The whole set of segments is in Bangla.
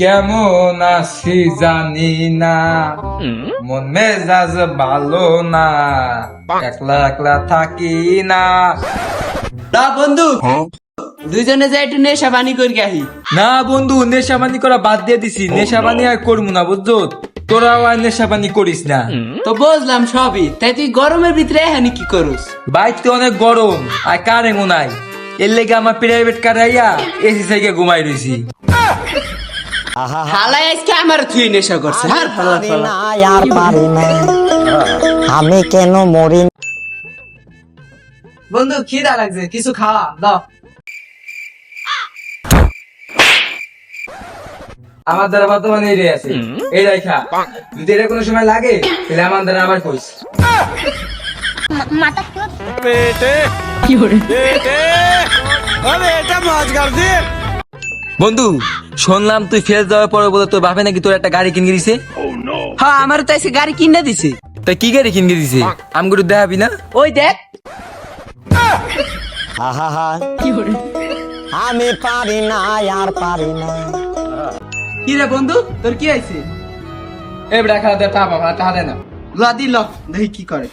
কেমন আছি জানি না। মন মেজাজ ভালো না। একলা একলা থাকি না। না বন্ধু দুইজনে যাই একটু নেশা পানি করি আহি। না বন্ধু নেশাবানি করা বাদ দিয়ে দিছি। নেশাবানি আর করব না বুঝছ? তোরাও আর নেশাবানি করিস না। তো বুঝলাম সবই। তাই তুই গরমের ভিতরে এখানে কি করুস? বাইকতে অনেক গরম আর কারেন্টও নাই। এর লেগে আমার প্রাইভেট কার আইয়া এসি থেকে ঘুমাই রইছি। হালাই আজকে আমার তুই নেশা করছে। আর ফালা পারি না আর পারি না। আমি কেন মরি বন্ধু খিদা লাগছে। কিছু খাওয়া দাও। আমার দ্বারা বর্তমানে এই রে আছে এই রাইখা যদি এটা কোনো সময় লাগে তাহলে আমার দ্বারা আবার কইস। বন্ধু শুনলাম তুই ফেল যাওয়ার পরে বলে তোর বাপে নাকি তোর একটা গাড়ি কিনে দিছে। হ্যাঁ আমার তো এসে গাড়ি কিনে দিছে। তা কি গাড়ি কিনে দিছে? আমি গুরু দেখাবি না? ওই দেখ। আমি পারি না আর পারি না। কি রে বন্ধু তোর কি হয়েছে? এ বেটা খাওয়া দে তা বাবা তা দে না। ল দিল দেখি কি করে।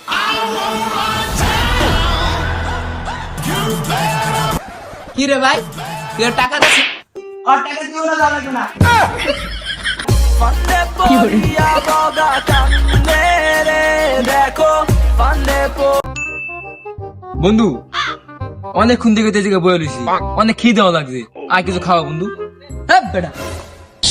কি রে ভাই তুই টাকা দিস ওর টাকা দিয়ে ওরা যাবে না বন্ধু অনেকক্ষণ থেকে তেজিকে বয়ে রয়েছি অনেক খিদেও লাগছে। আর কিছু খাওয়া বন্ধু। হ্যাঁ বেটা।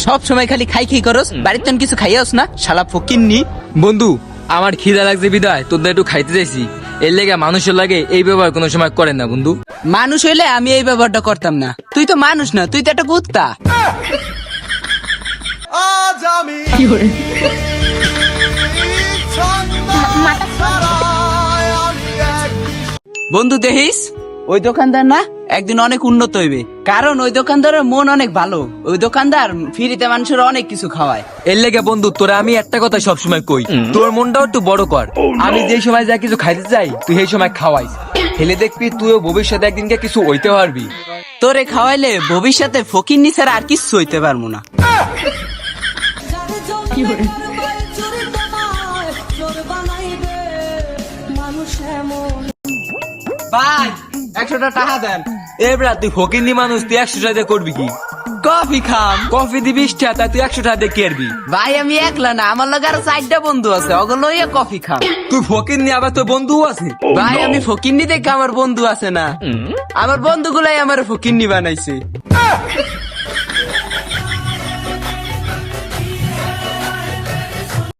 সব সময় খালি খাই খাই করস? বাড়িতে কিছু খাইয়াস না? শালা ফকিন্নি। বন্ধু আমার খিদা লাগছে বিদায়। তোদের একটু খাইতে চাইছি। এর লেগে মানুষের লাগে এই ব্যবহার কোনো সময় করেন না বন্ধু। মানুষ হইলে আমি এই ব্যবহারটা করতাম না। তুই তো মানুষ না তুই তো একটা কুত্তা। বন্ধু দেখিস? ওই দোকানদার না একদিন অনেক উন্নত হইবে। কারণ ওই দোকানদারের মন অনেক ভালো। ওই দোকানদার ফ্রিতে মানুষের অনেক কিছু খাওয়ায়। এর লেগে বন্ধু তোরা আমি একটা কথা সবসময় কই। তোর মনটাও একটু বড় কর। আমি যেই সময় যা কিছু খাইতে চাই তুই সেই সময় খাওয়াইস। হেলে দেখবি তুইও ভবিষ্যতে একদিনকে কিছু হইতে পারবি। তোরে খাওয়াইলে ভবিষ্যতে ফকির নিচার আর কিছু হইতে পারব না। ভাই একশোটা টাকা দেন। এবরা তুই হকিনি মানুষ তুই একশো টাকা দিয়ে করবি কি? কফি খাম। কফি দিবি টাকা তুই একশো টাকা দিয়ে কেরবি। ভাই আমি একলা না আমার লগে আরও চারটা বন্ধু আছে ওগুলো লইয়া কফি খাম। তুই ফকির নি আবার তোর বন্ধু আছে? ভাই আমি ফকিন্নি দেখে আমার বন্ধু আছে না। আমার বন্ধুগুলাই আমার ফকিন্নি বানাইছে।